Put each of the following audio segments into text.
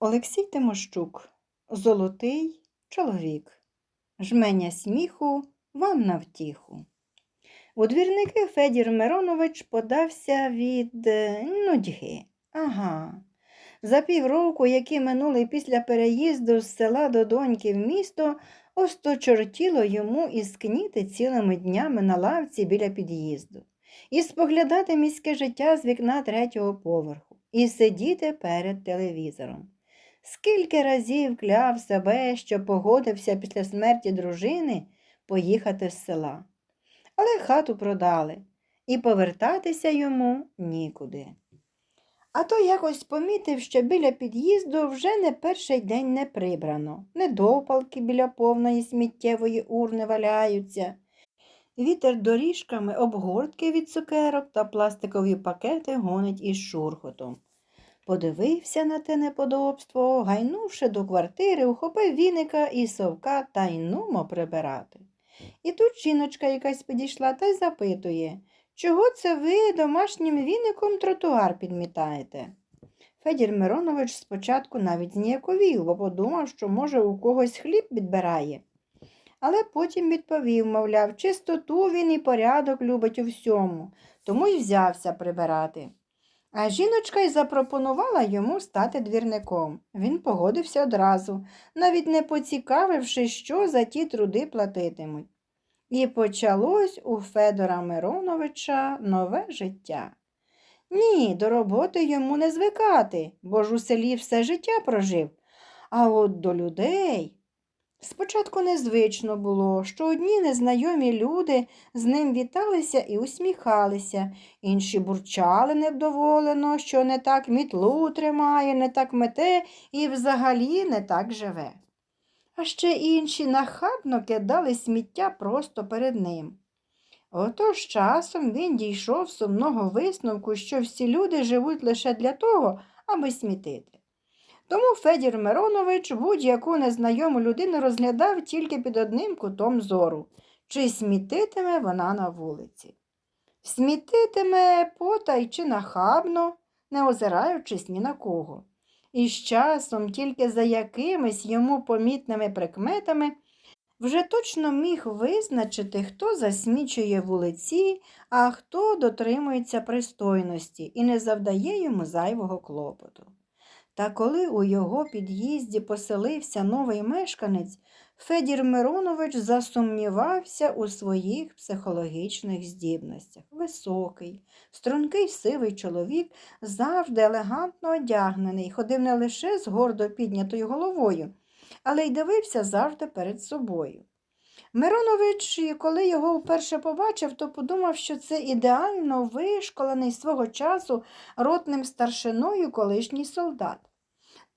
Олексій Тимощук Золотий чоловік. Жменя сміху вам на втіху. У двірники Федір Миронович подався від е, нудьги. Ага. За півроку, які минули після переїзду з села до доньки в місто, осточортіло йому і скніти цілими днями на лавці біля під'їзду, і споглядати міське життя з вікна третього поверху, і сидіти перед телевізором. Скільки разів кляв себе, що погодився після смерті дружини поїхати з села. Але хату продали, і повертатися йому нікуди. А то якось помітив, що біля під'їзду вже не перший день не прибрано, недопалки біля повної сміттєвої урни валяються. Вітер доріжками обгортки від цукерок та пластикові пакети гонить із шурхотом. Подивився на те неподобство, гайнувши до квартири, ухопив віника і совка та й нумо прибирати. І тут жіночка якась підійшла та й запитує, чого це ви домашнім віником тротуар підмітаєте? Федір Миронович спочатку навіть зніяковів, бо подумав, що, може, у когось хліб відбирає. Але потім відповів, мовляв, чистоту він і порядок любить у всьому, тому й взявся прибирати. А жіночка й запропонувала йому стати двірником. Він погодився одразу, навіть не поцікавивши, що за ті труди платитимуть. І почалось у Федора Мироновича нове життя. Ні, до роботи йому не звикати, бо ж у селі все життя прожив. А от до людей. Спочатку незвично було, що одні незнайомі люди з ним віталися і усміхалися, інші бурчали невдоволено, що не так мітлу тримає, не так мете і взагалі не так живе. А ще інші нахабно кидали сміття просто перед ним. Отож часом він дійшов сумного висновку, що всі люди живуть лише для того, аби смітити. Тому Федір Миронович будь-яку незнайому людину розглядав тільки під одним кутом зору, чи смітитиме вона на вулиці. Смітитиме потай чи нахабно, не озираючись ні на кого. І з часом, тільки за якимись йому помітними прикметами, вже точно міг визначити, хто засмічує вулиці, а хто дотримується пристойності і не завдає йому зайвого клопоту. Та коли у його під'їзді поселився новий мешканець, Федір Миронович засумнівався у своїх психологічних здібностях. Високий, стрункий сивий чоловік, завжди елегантно одягнений, ходив не лише з гордо піднятою головою, але й дивився завжди перед собою. Миронович, коли його вперше побачив, то подумав, що це ідеально вишколений свого часу ротним старшиною колишній солдат.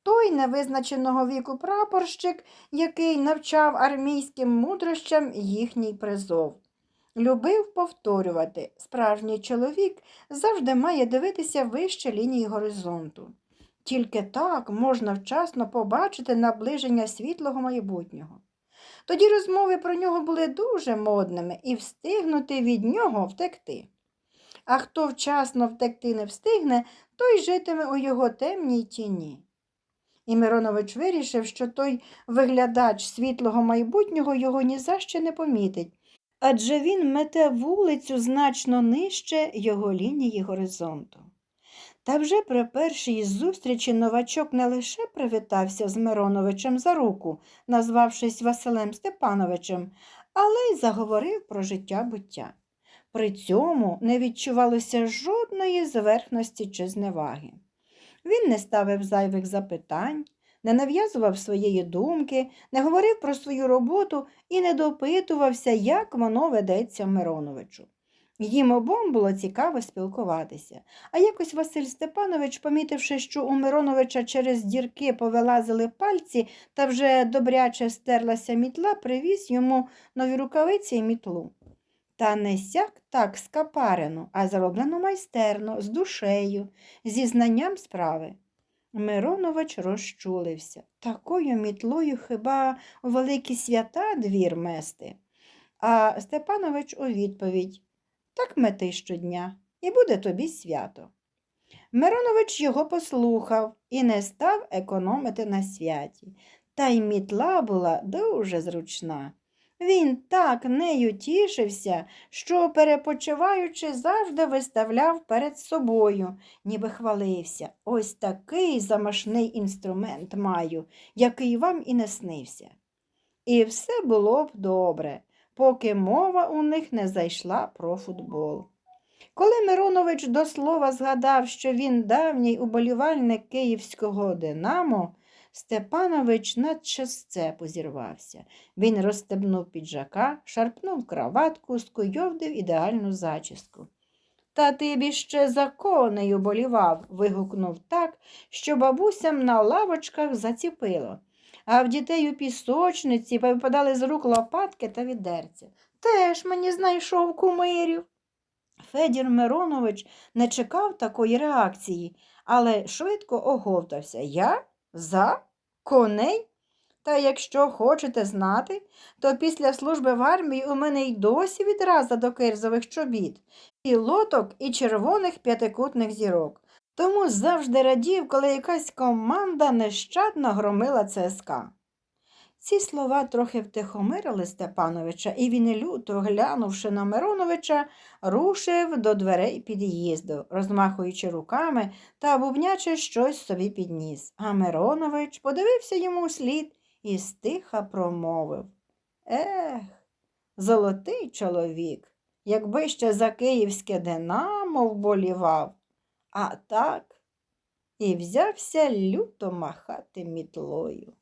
Той невизначеного віку прапорщик, який навчав армійським мудрощам їхній призов. Любив повторювати, справжній чоловік завжди має дивитися вище лінії горизонту. Тільки так можна вчасно побачити наближення світлого майбутнього. Тоді розмови про нього були дуже модними і встигнути від нього втекти. А хто вчасно втекти не встигне, той житиме у його темній тіні. І Миронович вирішив, що той виглядач світлого майбутнього його ні за що не помітить, адже він мете вулицю значно нижче його лінії горизонту. Та вже при першій зустрічі новачок не лише привітався з Мироновичем за руку, назвавшись Василем Степановичем, але й заговорив про життя буття. При цьому не відчувалося жодної зверхності чи зневаги. Він не ставив зайвих запитань, не нав'язував своєї думки, не говорив про свою роботу і не допитувався, як воно ведеться Мироновичу. Їм обом було цікаво спілкуватися, а якось Василь Степанович, помітивши, що у Мироновича через дірки повилазили пальці та вже добряче стерлася мітла, привіз йому нові рукавиці і мітлу. Та не сяк так скапарену, а зроблено майстерно, з душею, зі знанням справи. Миронович розчулився. Такою мітлою хіба у великі свята двір мести. А Степанович у відповідь так мети щодня, і буде тобі свято. Миронович його послухав і не став економити на святі. Та й мітла була дуже зручна. Він так нею тішився, що, перепочиваючи, завжди виставляв перед собою, ніби хвалився. Ось такий замашний інструмент маю, який вам і не снився. І все було б добре, поки мова у них не зайшла про футбол. Коли Миронович до слова згадав, що він давній уболівальник київського Динамо, Степанович наче з цепу зірвався. Він розстебнув піджака, шарпнув краватку, скуйовдив ідеальну зачіску. Та ти б іще за коней уболівав, вигукнув так, що бабусям на лавочках заціпило, а в дітей у пісочниці повипадали з рук лопатки та відерця. Теж мені знайшов кумирів. Федір Миронович не чекав такої реакції, але швидко оговтався. Я? За? Коней? Та якщо хочете знати, то після служби в армії у мене й досі відраза до кирзових чобіт, і лоток, і червоних п'ятикутних зірок. Тому завжди радів, коли якась команда нещадно громила ЦСКА. Ці слова трохи втихомирили Степановича, і він, люто глянувши на Мироновича, рушив до дверей під'їзду, розмахуючи руками та бубнячи щось собі підніс. А Миронович подивився йому вслід і стиха промовив Ех, золотий чоловік, якби ще за київське динамо вболівав, а так і взявся люто махати мітлою.